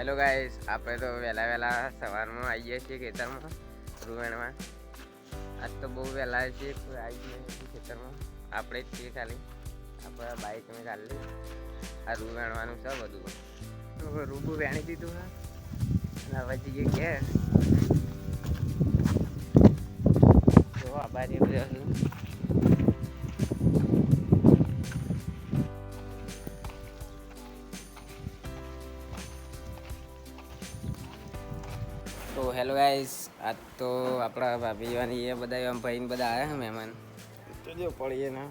Hello guys, આપણે તો વહેલા વહેલા સવારમાં આવીએ છીએ ખેતરમાં, રૂવેણમાં. આજ તો બહુ વહેલા છીએ આવી ગયા ખેતરમાં. આપણે જ છીએ ખાલી. આપણે બાઈક મેં ચાલી આ રૂ વેણવાનું છે બધું. રૂબું વેણી દીધું હા. અને હવે જઈએ ઘેર. જો આ બાજુ બધા તો હેલો ગાઈસ આજ તો આપણા ભાભીવાની એ બધા એમ ભાઈ બધા આવ્યા મહેમાન. તો જો પડીએ ને.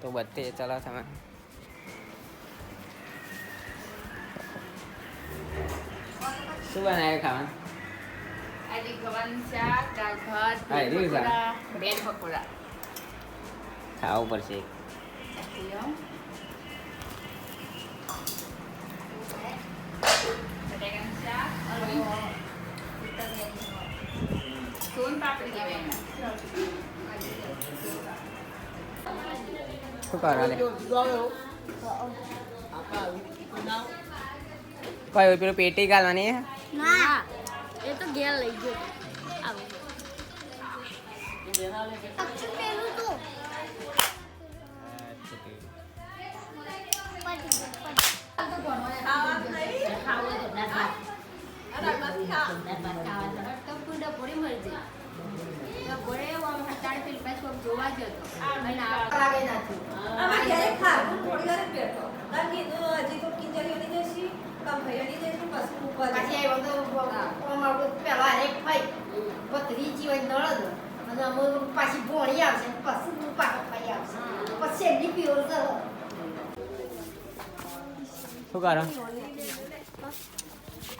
તો બધે ચલા તમે. શું બનાવ્યા ખાવાનું? ખાવું પડશે. બટાકાનું શાક અને સોન પાપડી કહેવાય પેલું પેટી ગાલવાની ના એ તો ઘેર લઈ ગયો. આવો. પેલું તો તો આમ હટાડી પેલી પાછું જોવા જ હતો. અને લાગે નથી. આમાં ક્યારેક ખાધું થોડી વાર બેઠો. કારણ કે હજી તો કિંજલીઓની જઈશી કાં ભૈયાની પછી મૂકવા પાછી. આવ્યો તો પેલા એક ભાઈ પથરી જીવન દળદ અને અમારું પાછી ભોળી આવશે પછી પાછો ભાઈ આવશે. પછી એમની પ્યોર કરો શું કરો?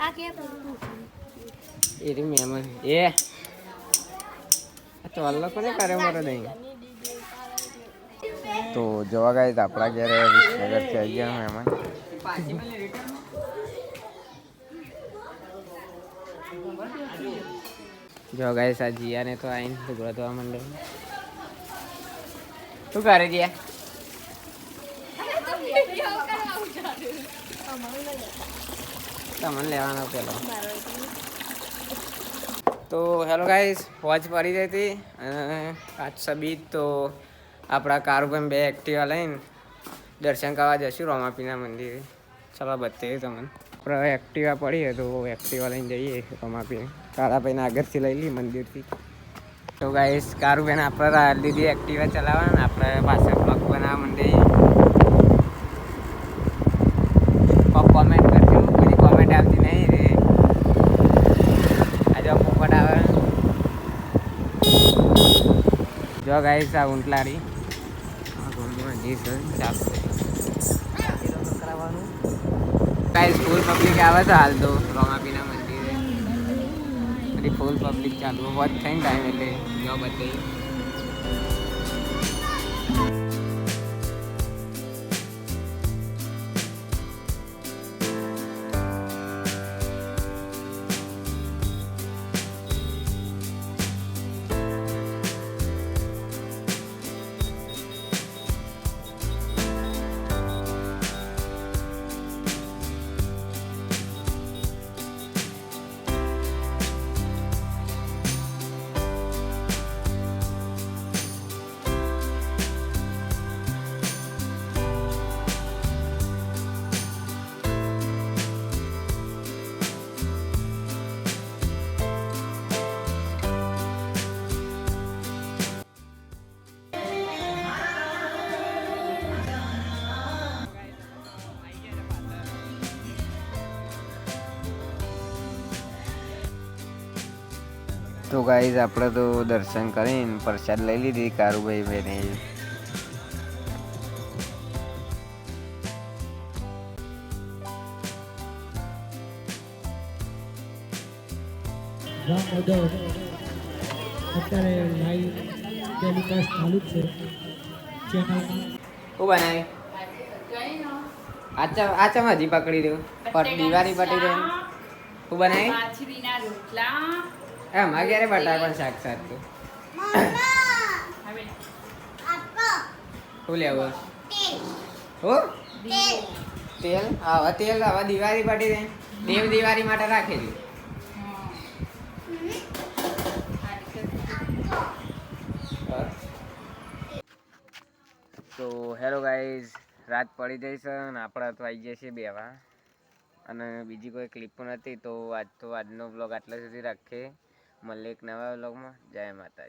આ કે એ રી એ તો કોને કરે મારે નહીં? તો જોવા ગયા તો આપણા ઘરે વિસનગરથી આવી ગયા મહેમાન જો ગાઈસ આ જીયાને તો આવીને લુગડો ધોવા માંડે શું કરે જીયા? તમને લેવાનો પેલો. તો હેલો ગાઈઝ વોચ પડી જઈ હતી અને આજ સબીત તો આપણા કારુભાઈ બે એક્ટિવા લઈને દર્શન કરવા જશું રોમાપીના મંદિરે. ચાલો બતાવીએ તમને. આપણે એક્ટિવા પડી તો એક્ટિવા લઈને જઈએ રોમાપી કાળાભાઈને આગળથી લઈ લઈએ મંદિરથી. તો ગાઈસ કારુભાઈને આપણે રાહ લીધી એક્ટિવા ચલાવવાના આપણે પાસે બ્લોગ બનાવવા માંડીએ કોમેન્ટ કરજો કોઈ કોમેન્ટ આવતી નહીં રે આજે પોપટ આવે જો ગાઈસ આ કરાવવાનું ગાઈસ ફૂલ પબ્લિક આવે છે હાલ તો. રોમાપીના મંદિરે. બધી ફૂલ પબ્લિક ચાલુ. વોચ થઈને ટાઈમ એટલે. જો બતાવી તો ગાઈઝ આપણે તો દર્શન કરીને પ્રસાદ લઈ લીધી કારુભાઈ બેને અત્યારે લાઈવ ટેલિકાસ્ટ ચાલુ છે. ચેનલમાં શું બનાવી? આચા આચા હજી પકડી દઉં. પર દિવાળી પટી દઉં. શું બનાવી? રોટલા એમ ક્યારે બટાકા શાક શાક તો હવે શું લેવું? હો? તેલ? હવે તેલ હવે દિવાળી પાટી દે દેવ દિવાળી માટે રાખેલી તો હેલો ગાઈઝ, રાત પડી જઈ છે અને આપણે તો આવી જશે બેવા અને બીજી કોઈ ક્લિપ પણ નથી, તો આજ તો આજનો બ્લોગ આટલા સુધી રાખીએ. મળીએ એક નવા વ્લોગમાં. જય માતા